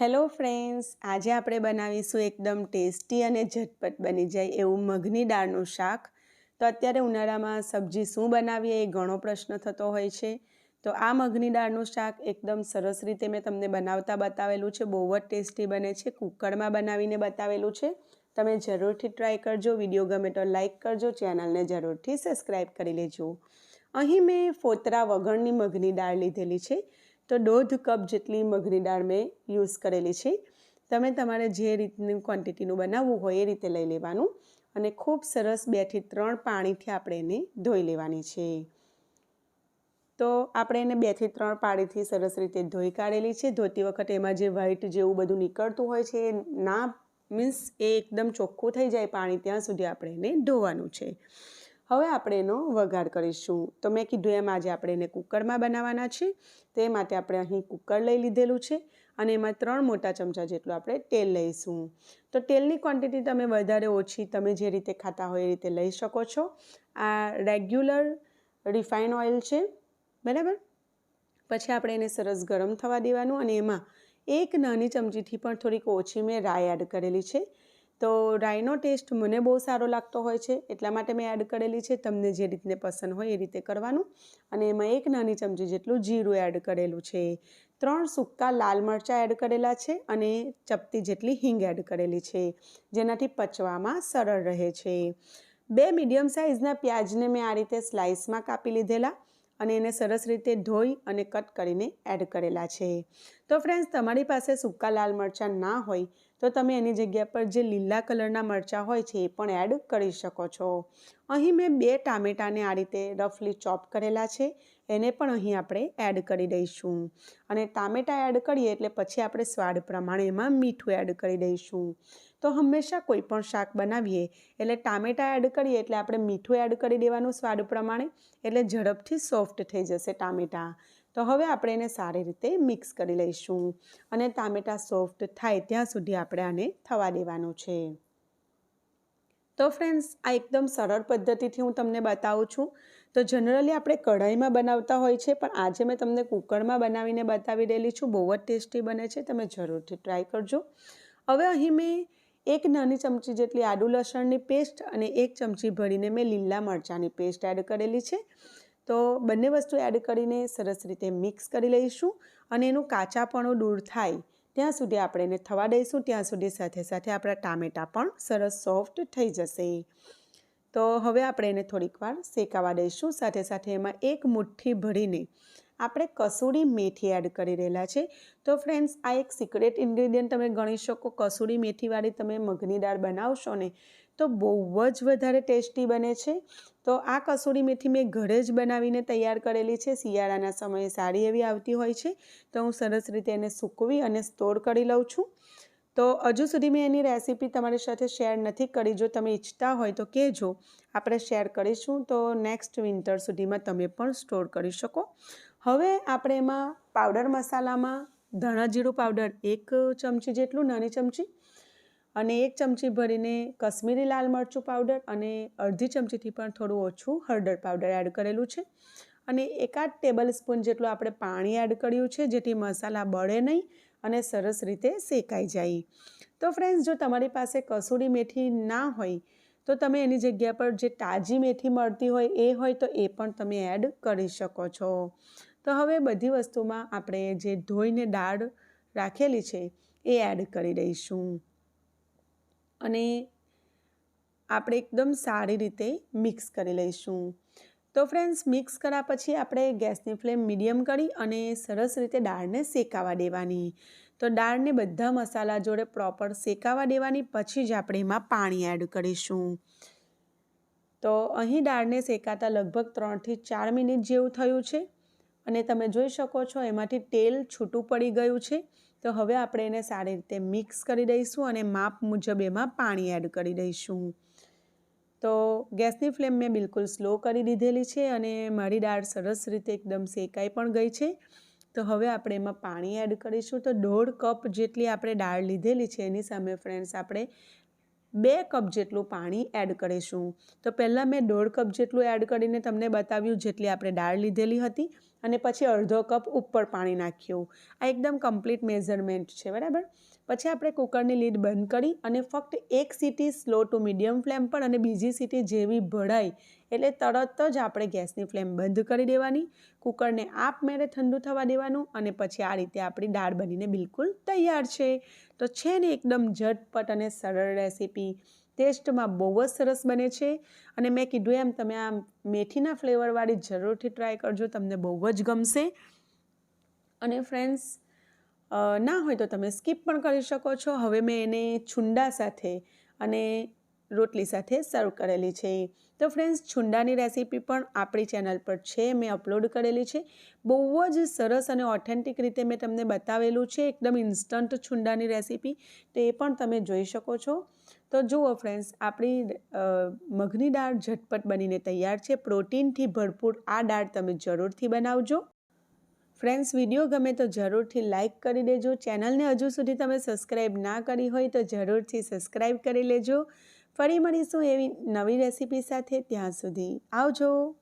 Hello friends, આજે આપણે બનાવીશું એકદમ ટેસ્ટી અને ઝટપટ બની જાય એવું મગની દાળનું શાક. તો અત્યારે ઉનાળામાં સબ્જી શું બનાવીએ એ ઘણો પ્રશ્ન થતો હોય છે. તો આ મગની દાળનું શાક એકદમ સરસ રીતે મેં તમને બનાવતા બતાવેલું છે, બહુ જ ટેસ્ટી બને છે, કુકરમાં બનાવીને બતાવેલું છે. તમે જરૂરથી ટ્રાય કરજો, વીડિયો ગમે તો લાઇક કરજો, ચેનલને જરૂરથી સબસ્ક્રાઈબ કરી લેજો. અહીં મેં ફોતરા વગરની મગની દાળ લીધેલી છે. તો દોઢ કપ જેટલી મગની દાળ મેં યુઝ કરેલી છે. તમે તમારે જે રીતની ક્વોન્ટિટીનું બનાવવું હોય એ રીતે લઈ લેવાનું અને ખૂબ સરસ બેથી ત્રણ પાણીથી આપણે એને ધોઈ લેવાની છે. તો આપણે એને બેથી ત્રણ પાણીથી સરસ રીતે ધોઈ કાઢેલી છે. ધોતી વખતે એમાં જે વ્હાઈટ જેવું બધું નીકળતું હોય છે ના મીન્સ એ એકદમ ચોખ્ખું થઈ જાય પાણી, ત્યાં સુધી આપણે એને ધોવાનું છે. હવે આપણે એનો વઘાર કરીશું. તો મેં કીધું એમ આજે આપણે એને કુકરમાં બનાવવાના છે. તે માટે આપણે અહીં કુકર લઈ લીધેલું છે અને એમાં ત્રણ મોટા ચમચા જેટલું આપણે તેલ લઈશું. તો તેલની ક્વોન્ટિટી તમે વધારે ઓછી તમે જે રીતે ખાતા હોય એ રીતે લઈ શકો છો. આ રેગ્યુલર રિફાઇન ઓઇલ છે, બરાબર? પછી આપણે એને સરસ ગરમ થવા દેવાનું અને એમાં એક નાની ચમચીથી પણ થોડીક ઓછી મેં રાય એડ કરેલી છે. તો રાઈનો ટેસ્ટ મને બહુ સારો લાગતો હોય છે, એટલા માટે મેં એડ કરેલી છે, તમને જે રીતને પસંદ હોય એ રીતે કરવાનું. અને એમાં એક નાની ચમચી જેટલું જીરું એડ કરેલું છે. ત્રણ સૂકા લાલ મરચાં એડ કરેલા છે અને ચપટી જેટલી હિંગ એડ કરેલી છે, જેનાથી પચવામાં સરળ રહે છે. બે મીડિયમ સાઇઝના પ્યાજને મેં આ રીતે સ્લાઇસમાં કાપી લીધેલા અને એને સરસ રીતે ધોઈ અને કટ કરીને એડ કરેલા છે. તો ફ્રેન્ડ્સ, તમારી પાસે સૂકા લાલ મરચાં ના હોય તો તમે એની જગ્યા પર જે લીલા કલરના મરચાં હોય છે એ પણ એડ કરી શકો છો. અહીં મેં બે ટામેટાને આ રીતે રફલી ચોપ કરેલા છે. એને પણ અહીં આપણે એડ કરી દઈશું. અને ટામેટાં એડ કરીએ એટલે પછી આપણે સ્વાદ પ્રમાણે એમાં મીઠું એડ કરી દઈશું. તો હંમેશા કોઈ પણ શાક બનાવીએ એટલે ટામેટાં એડ કરીએ એટલે આપણે મીઠું એડ કરી દેવાનું સ્વાદ પ્રમાણે એટલે ઝડપથી સોફ્ટ થઈ જશે ટામેટાં. તો હવે આપણે એને સારી રીતે મિક્સ કરી લઈશું અને ટામેટાં સોફ્ટ થાય ત્યાં સુધી આપણે આને થવા દેવાનું છે. તો ફ્રેન્ડ્સ, આ એકદમ સરળ પદ્ધતિથી હું તમને બતાવું છું. તો જનરલી આપણે કઢાઈમાં બનાવતા હોય છે, પણ આજે મેં તમને કુકરમાં બનાવીને બતાવી રહેલી છું. બહુ જ ટેસ્ટી બને છે, તમે જરૂરથી ટ્રાય કરજો. હવે અહીં મેં એક નાની ચમચી જેટલી આદુ લસણની પેસ્ટ અને એક ચમચી ભરીને મેં લીલા મરચાંની પેસ્ટ એડ કરેલી છે. તો બંને વસ્તુ એડ કરીને સરસ રીતે મિક્સ કરી લઈશું અને એનું કાચાપણું દૂર થાય ત્યાં સુધી આપણે એને થવા દઈશું. ત્યાં સુધી સાથે સાથે આપણા ટામેટાં પણ સરસ સોફ્ટ થઈ જશે. તો હવે આપણે એને થોડીક વાર શેકાવા દઈશું. સાથે સાથે એમાં એક મુઠ્ઠી ભરીને આપણે કસૂરી મેથી એડ કરી રહેલા છે. તો ફ્રેન્ડ્સ આ એક સિક્રેટ ઇન્ગ્રીડિયન્ટ તમે ગણી શકો. કસૂરી મેથીવાળી તમે મગની દાળ બનાવશો ને તો બહુ જ વધારે ટેસ્ટી બને છે. તો આ કસૂરી મેથી મેં ઘરે જ બનાવીને તૈયાર કરેલી છે. શિયાળાના સમયે સારી એવી આવતી હોય છે. તો હું સરસ રીતે એને સૂકવી અને સ્ટોર કરી લઉં છું. તો હજુ સુધી મેં એની રેસીપી તમારી સાથે શેર નથી કરી. જો તમે ઈચ્છતા હોય તો કહેજો. આપણે શેર કરીશું તો નેક્સ્ટ વિન્ટર સુધીમાં તમે પણ સ્ટોર કરી શકો. હવે આપણે એમાં પાવડર મસાલામાં ધાણા જીરું પાવડર એક ચમચી જેટલું, નાની ચમચી અને એક ચમચી ભરીને કશ્મીરી લાલ મરચું પાવડર અને અડધી ચમચીથી પણ થોડું ઓછું હળદર પાવડર એડ કરેલું છે. અને એકાદ ટેબલ સ્પૂન જેટલું આપણે પાણી એડ કર્યું છે, જેથી મસાલા બળે નહીં અને સરસ રીતે શેકાઈ જાય. તો ફ્રેન્ડ્સ જો તમારી પાસે કસૂરી મેથી ના હોય, તો તમે એની જગ્યા પર જે તાજી મેથી મળતી હોય એ હોય તો એ પણ તમે એડ કરી શકો છો. તો હવે બધી વસ્તુમાં આપણે જે ધોઈને દાળ રાખેલી છે એ એડ કરી દઈશું. અને આપણે એકદમ સારી રીતે મિક્સ કરી લઈશું. તો ફ્રેન્ડ્સ મિક્સ કર્યા પછી આપણે ગેસની ફ્લેમ મીડિયમ કરી અને સરસ રીતે દાળને શેકાવા દેવાની. તો દાળને બધા મસાલા જોડે પ્રોપર શેકાવા દેવાની, પછી જ આપણે એમાં પાણી એડ કરીશું. તો અહીં દાળને શેકાતા લગભગ ત્રણથી ચાર મિનિટ જેવું થયું છે. અને તમે જોઈ શકો છો એમાંથી તેલ છૂટું પડી ગયું છે. તો હવે આપણે એને સારી રીતે મિક્સ કરી દઈશું અને માપ મુજબ એમાં પાણી એડ કરી દઈશું. તો ગેસની ફ્લેમ મેં બિલકુલ સ્લો કરી દીધેલી છે અને મારી દાળ સરસ રીતે એકદમ શેકાઈ પણ ગઈ છે. તો હવે આપણે એમાં પાણી એડ કરીશું. તો દોઢ કપ જેટલી આપણે દાળ લીધેલી છે એની સામે ફ્રેન્ડ્સ, આપણે બે કપ જેટલું પાણી એડ કરીશું. તો પહેલાં મેં દોઢ કપ જેટલું એડ કરીને તમને બતાવ્યું જેટલી આપણે દાળ લીધેલી હતી અને પછી અડધો કપ ઉપર પાણી નાખ્યું. આ એકદમ કમ્પ્લીટ મેઝરમેન્ટ છે, બરાબર? પછી આપણે કુકરની લીડ બંધ કરી અને ફક્ત એક સીટી સ્લો ટુ મીડિયમ ફ્લેમ પર અને બીજી સીટી જેવી ભળાય એટલે તરત જ આપણે ગેસની ફ્લેમ બંધ કરી દેવાની, કુકરને આપમેળે ઠંડુ થવા દેવાનું અને પછી આ રીતે આપણી દાળ બનીને બિલકુલ તૈયાર છે. તો છે ને એકદમ ઝટપટ અને સરળ રેસીપી. ટેસ્ટમાં બહુ જ સરસ બને છે અને મેં કીધું એમ તમે આ મેથીના ફ્લેવરવાળી જરૂરથી ટ્રાય કરજો, તમને બહુ જ ગમશે. અને ફ્રેન્ડ્સ ના હોય તો તમે સ્કીપ પણ કરી શકો છો. હવે મેં એને છુંડા સાથે અને રોટલી સાથે સર્વ કરેલી છે. તો ફ્રેન્ડ્સ, છુંડાની રેસીપી પણ આપણી ચેનલ પર છે. મેં અપલોડ કરેલી છે. બહુ જ સરસ અને ઓથેન્ટિક રીતે મેં તમને બતાવેલું છે. એકદમ ઇન્સ્ટન્ટ છુંડાની રેસીપી. તો એ પણ તમે જોઈ શકો છો. તો જુઓ ફ્રેન્ડ્સ, આપણી મગની દાળ ઝટપટ બનીને તૈયાર છે. પ્રોટીનથી ભરપૂર આ દાળ તમે જરૂરથી બનાવજો. ફ્રેન્ડ્સ, વીડિયો ગમે તો જરૂરથી લાઇક કરી દેજો. ચેનલને હજુ સુધી તમે સબસ્ક્રાઈબ ના કરી હોય તો જરૂરથી સબસ્ક્રાઈબ કરી લેજો. ફરી મળીશું એવી નવી રેસીપી સાથે. ત્યાં સુધી આવજો.